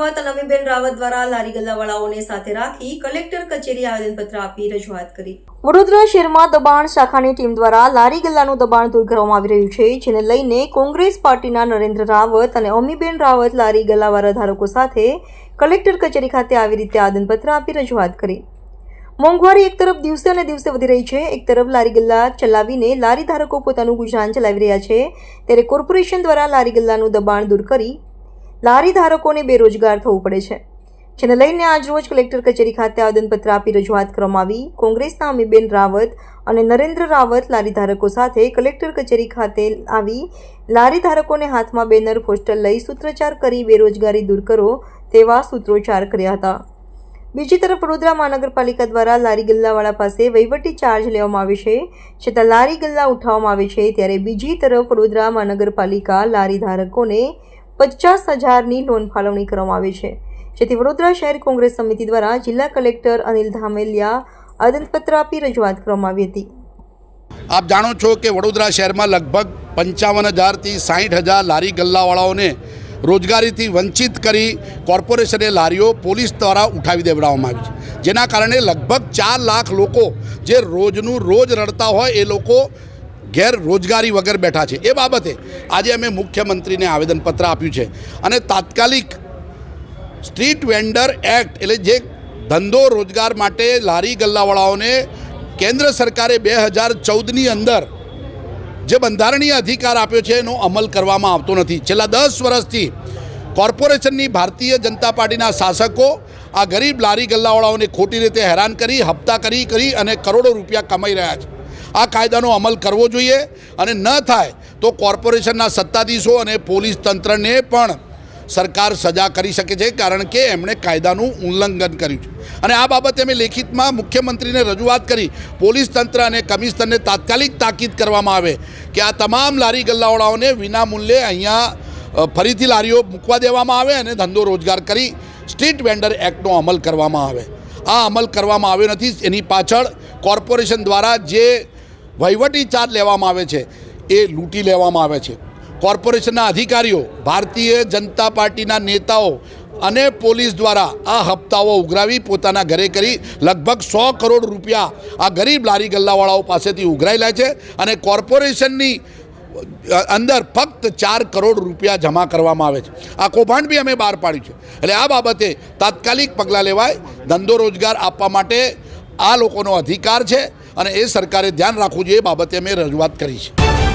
અમીબેન રાવત દ્વારા લારી ગલ્લાવાળાઓને સાથે રાખી કલેક્ટર કચેરી આવેદનપત્ર આપી રજૂઆત કરી. વડોદરા શહેરમાં દબાણ શાખાની ટીમ દ્વારા લારી ગલ્લાનું દબાણ દૂર કરવામાં આવી રહ્યું છે, જેને લઈને કોંગ્રેસ પાર્ટીના નરેન્દ્ર રાવત અને અમીબેન રાવત લારી ગલ્લાવાળા ધારકો સાથે કલેક્ટર કચેરી ખાતે આવી રીતે આવેદનપત્ર આપી રજૂઆત કરી. મોંઘવારી એક તરફ દિવસે અને દિવસે વધી રહી છે, એક તરફ લારી ગલ્લા ચલાવીને લારી ધારકો પોતાનું ગુજરાન ચલાવી રહ્યા છે, ત્યારે કોર્પોરેશન દ્વારા લારી ગલ્લાનું દબાણ દૂર કરી લારી ધારકોને બેરોજગાર થવું પડે છે. જેને લઈને આજરોજ કલેક્ટર કચેરી ખાતે આવેદનપત્ર આપી રજૂઆત કરવામાં આવી. કોંગ્રેસના અમીબેન રાવત અને નરેન્દ્ર રાવત લારી ધારકો સાથે કલેક્ટર કચેરી ખાતે આવી લારી ધારકોને હાથમાં બેનર, પોસ્ટર લઈ સૂત્રોચ્ચાર કરી બેરોજગારી દૂર કરો તેવા સૂત્રોચ્ચાર કર્યા હતા. બીજી તરફ વડોદરા મહાનગરપાલિકા દ્વારા લારી ગલ્લાવાળા પાસે વહીવટી ચાર્જ લેવામાં આવે છે. છતાં લારી ગલ્લા ઉઠાવવામાં આવે છે ત્યારે બીજી તરફ વડોદરા મહાનગરપાલિકા લારી ધારકોને પચાસ હજારની લોન ફાળવણી કરવામાં આવે છે. જેથી વડોદરા શહેર કોંગ્રેસ સમિતિ દ્વારા જિલ્લા કલેક્ટર અનિલ ધામેલિયા આદનપત્ર આપી રજૂઆત કરવામાં આવી હતી. આપ જાણો છો કે વડોદરા શહેરમાં લગભગ પંચાવન હજારથી સાઠ હજાર લારી ગલ્લાવાળાઓને રોજગારીથી વંચિત કરી કોર્પોરેશને લારીઓ પોલીસ દ્વારા ઉઠાવી દેવડાવવામાં આવી છે. જેના કારણે લગભગ ચાર લાખ લોકો જે રોજનું રોજ રડતા હોય એ લોકો ગેર રોજગારી વગર બેઠા છે. એ બાબતે આજે અમે મુખ્યમંત્રીને આવેદનપત્ર આપ્યું છે. અને તાત્કાલિક સ્ટ્રીટ વેન્ડર એક્ટ એટલે જે ધંધો રોજગાર માટે લારી ગલ્લાવાળાઓને કેન્દ્ર સરકારે બે હજાર ચૌદની અંદર જે બંધારણીય અધિકાર આપ્યો છે એનો અમલ કરવામાં આવતો નથી. છેલ્લા દસ વર્ષથી કોર્પોરેશનની ભારતીય જનતા પાર્ટીના શાસકો આ ગરીબ લારી ગલ્લાવાળાઓને ખોટી રીતે હેરાન કરી, હપ્તા કરી કરી અને કરોડો રૂપિયા કમાઈ રહ્યા છે. આ કાયદાનો અમલ કરવો જોઈએ અને ન થાય તો કોર્પોરેશનના સત્તાધીશો અને પોલીસ તંત્રને પણ સરકાર સજા કરી શકે છે, કારણ કે એમણે કાયદાનું ઉલ્લંઘન કર્યું છે. અને આ બાબતે અમે લેખિતમાં મુખ્યમંત્રીને રજૂઆત કરી, પોલીસ તંત્ર અને કમિશનરને તાત્કાલિક તાકીદ કરવામાં આવે કે આ તમામ લારી ગલ્લાવાળાઓને વિના મૂલ્યે અહીંયા ફરીથી લારીઓ મૂકવા દેવામાં આવે અને ધંધો રોજગાર કરી સ્ટ્રીટ વેન્ડર એક્ટનો અમલ કરવામાં આવે. આ અમલ કરવામાં આવ્યો નથી, એની પાછળ કોર્પોરેશન દ્વારા જે વહીવટી ચાર્જ લેવામાં આવે છે. એ લૂંટી લેવામાં આવે છે. કોર્પોરેશનના અધિકારીઓ, ભારતીય જનતા પાર્ટીના નેતાઓ અને પોલીસ દ્વારા આ હપ્તાઓ ઉઘરાવી પોતાના ઘરે કરી લગભગ સો કરોડ રૂપિયા આ ગરીબ લારી ગલ્લાવાળાઓ પાસેથી ઉઘરાઈ લે છે અને કોર્પોરેશનની અંદર ફક્ત ચાર કરોડ રૂપિયા જમા કરવામાં આવે છે. આ કૌભાંડ બી અમે બહાર પાડ્યું છે. એટલે આ બાબતે તાત્કાલિક પગલાં લેવાય, ધંધો રોજગાર આપવા માટે આ લોકોનો અધિકાર છે. અને એ સરકારે ધ્યાન રાખવું જોઈએ એ બાબતે અમે રજૂઆત કરી છે.